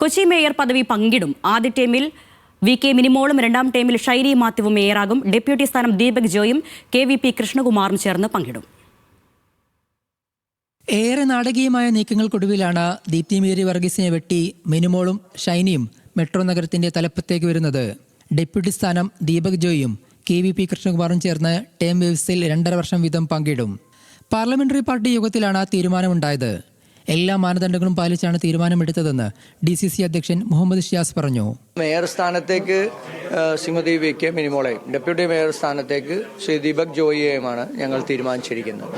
Kochi mayor പദവി പങ്കിടും. ആദ്യ ടീമിൽ വി കെ മിനിമോളും രണ്ടാം ടീമിൽ ഷൈരി മാത്യുവും മേയറാകും. ഡെപ്യൂട്ടി സ്ഥാനം ദീപക് ജോയും കെ വി പി കൃഷ്ണകുമാറും ചേർന്ന് പങ്കിടും. ഏറെ നാടകീയമായ നീക്കങ്ങൾക്കൊടുവിലാണ് ദീപ്തി മേരി വർഗീസിനെ വെട്ടി മിനിമോളും ഷൈനിയും മെട്രോ നഗരത്തിന്റെ തലപ്പത്തേക്ക് വരുന്നത്. ഡെപ്യൂട്ടി സ്ഥാനം ദീപക് ജോയും കെ വി പി കൃഷ്ണകുമാറും ചേർന്ന് ടേം വ്യവസ്ഥയിൽ രണ്ടര വർഷം വീതം പങ്കിടും. പാർലമെന്ററി പാർട്ടി യോഗത്തിലാണ് തീരുമാനമുണ്ടായത്. എല്ലാ മാനദണ്ഡങ്ങളും പാലിച്ചാണ് തീരുമാനമെടുത്തതെന്ന് ഡി സി സി അധ്യക്ഷൻ മുഹമ്മദ് ഷിയാസ് പറഞ്ഞു. മേയർ സ്ഥാനത്തേക്ക് ശ്രീമതി വി കെ മിനിമോളെ ഡെപ്യൂട്ടി മേയർ സ്ഥാനത്തേക്ക് ശ്രീ ദീപക് ജോയിയെയുമാണ് ഞങ്ങൾ തീരുമാനിച്ചിരിക്കുന്നത്.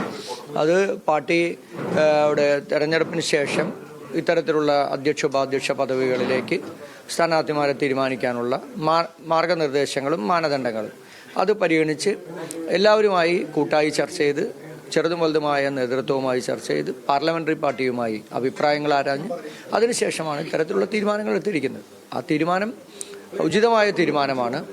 അത് പാർട്ടി അവിടെ തെരഞ്ഞെടുപ്പിന് ശേഷം ഇത്തരത്തിലുള്ള അധ്യക്ഷ ഉപാധ്യക്ഷ പദവികളിലേക്ക് സ്ഥാനാർത്ഥിമാരെ തീരുമാനിക്കാനുള്ള മാർഗനിർദ്ദേശങ്ങളും മാനദണ്ഡങ്ങളും അത് പരിഗണിച്ച് എല്ലാവരുമായി കൂട്ടായി ചർച്ച ചെയ്ത് ചെറുതും വലുതുമായ നേതൃത്വവുമായി ചർച്ച ചെയ്ത് പാർലമെന്ററി പാർട്ടിയുമായി അഭിപ്രായങ്ങൾ ആരാഞ്ഞ്. അതിനുശേഷമാണ് ഇത്തരത്തിലുള്ള തീരുമാനങ്ങൾ എടുത്തിരിക്കുന്നത്. ആ തീരുമാനം ഉചിതമായ തീരുമാനമാണ്.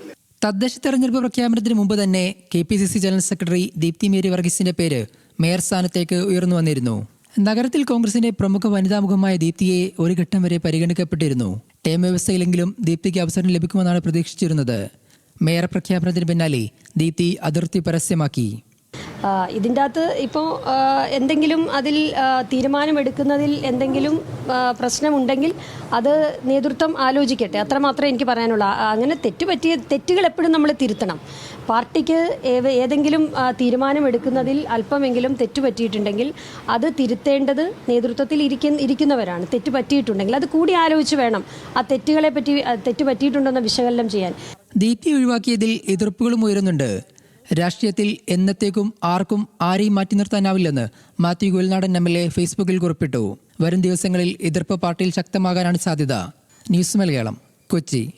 തദ്ദേശ തെരഞ്ഞെടുപ്പ് പ്രഖ്യാപനത്തിന് മുമ്പ് തന്നെ K P C C general secretary Deepthi Mary വർഗീസിന്റെ പേര് മേയർ സ്ഥാനത്തേക്ക് ഉയർന്നു വന്നിരുന്നു. നഗരത്തിൽ കോൺഗ്രസിന്റെ പ്രമുഖ വനിതാ മുഖമായ ദീപ്തിയെ ഒരു ഘട്ടം വരെ പരിഗണിക്കപ്പെട്ടിരുന്നു. ടേം വ്യവസ്ഥയിലെങ്കിലും ദീപ്തിക്ക് അവസരം ലഭിക്കുമെന്നാണ് പ്രതീക്ഷിച്ചിരുന്നത്. മേയർ പ്രഖ്യാപനത്തിന് പിന്നാലെ ദീപ്തി അതിർത്തി പരസ്യമാക്കി. ഇതിന്റെ അകത്ത് ഇപ്പോൾ എന്തെങ്കിലും അതിൽ തീരുമാനമെടുക്കുന്നതിൽ എന്തെങ്കിലും പ്രശ്നമുണ്ടെങ്കിൽ അത് നേതൃത്വം ആലോചിക്കട്ടെ. അത്രമാത്രമേ എനിക്ക് പറയാനുള്ളൂ. അങ്ങനെ തെറ്റുപറ്റിയ തെറ്റുകൾ എപ്പോഴും നമ്മൾ തിരുത്തണം. പാർട്ടിക്ക് ഏതെങ്കിലും തീരുമാനമെടുക്കുന്നതിൽ അല്പമെങ്കിലും തെറ്റുപറ്റിയിട്ടുണ്ടെങ്കിൽ അത് തിരുത്തേണ്ടത് നേതൃത്വത്തിൽ ഇരിക്കുന്ന ഇരിക്കുന്നവരാണ്. തെറ്റുപറ്റിയിട്ടുണ്ടെങ്കിൽ അത് കൂടി ആലോചിച്ച് വേണം ആ തെറ്റുകളെ പറ്റി തെറ്റുപറ്റിയിട്ടുണ്ടെന്ന് തെറ്റ് പറ്റിയിട്ടുണ്ടെന്ന് വിശകലനം ചെയ്യാൻ. ദീപ്തി ഒഴിവാക്കിയതിൽ എതിർപ്പുകളും ഉയരുന്നുണ്ട്. രാഷ്ട്രീയത്തിൽ എന്നത്തേക്കും ആർക്കും ആരെയും മാറ്റി നിർത്താനാവില്ലെന്ന് Mathew Kuzhalnadan M L A ഫേസ്ബുക്കിൽ കുറിപ്പിട്ടു. വരും ദിവസങ്ങളിൽ എതിർപ്പ് പാർട്ടിയിൽ ശക്തമാകാനാണ് സാധ്യത. ന്യൂസ് മലയാളം കൊച്ചി.